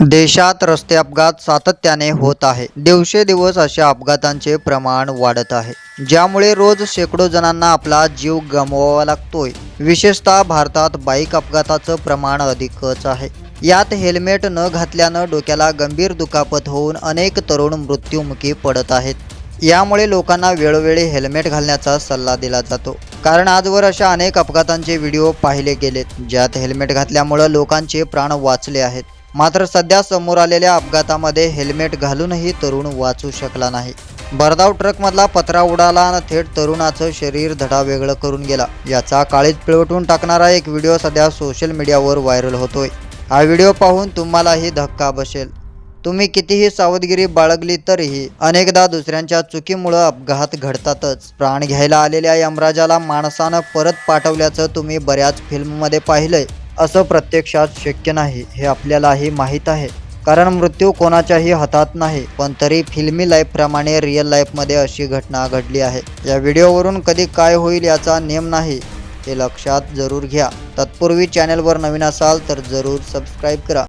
देशात रस्ते अपघात सातत्याने होत आहे. दिवसेदिवस अशा अपघातांचे प्रमाण वाढत आहे. ज्यामुळे रोज शेकडो जणांना आपला जीव गमवावा लागतोय. विशेषतः भारतात बाईक अपघाताचं प्रमाण अधिकच आहे. यात हेल्मेट न घातल्यानं डोक्याला गंभीर दुखापत होऊन अनेक तरुण मृत्युमुखी पडत आहेत. यामुळे लोकांना वेळोवेळी हेल्मेट घालण्याचा सल्ला दिला जातो. कारण आजवर अशा अनेक अपघातांचे व्हिडिओ पाहिले गेलेत. ज्यात हेल्मेट घातल्यामुळं लोकांचे प्राण वाचले आहेत. मात्र सध्या समोर आलेल्या अपघातामध्ये हेल्मेट घालूनही तरुण वाचू शकला नाही. भरधाव ट्रकमधला पत्रा उडाला आणि थेट तरुणाचं शरीर धडा वेगळं करून गेला. याचा काळीज पिळवटून टाकणारा एक व्हिडिओ सध्या सोशल मीडियावर व्हायरल होतोय. हा व्हिडिओ पाहून तुम्हालाही धक्का बसेल. तुम्ही कितीही सावधगिरी बाळगली तरीही अनेकदा दुसऱ्यांच्या चुकीमुळं अपघात घडतातच. प्राण घ्यायला आलेल्या यमराजाला माणसानं परत पाठवल्याचं तुम्ही बऱ्याच फिल्ममध्ये पाहिलंय. असं प्रत्यक्षात शक्य नाही हे आपल्यालाही माहीत आहे. कारण मृत्यू कोणाच्याही हातात नाही पण तरी फिल्मी लाईफप्रमाणे रिअल लाईफमध्ये अशी घटना घडली आहे. या व्हिडिओवरून कधी काय होईल याचा नेम नाही हे लक्षात जरूर घ्या. तत्पूर्वी चॅनलवर नवीन असाल तर जरूर सबस्क्राईब करा.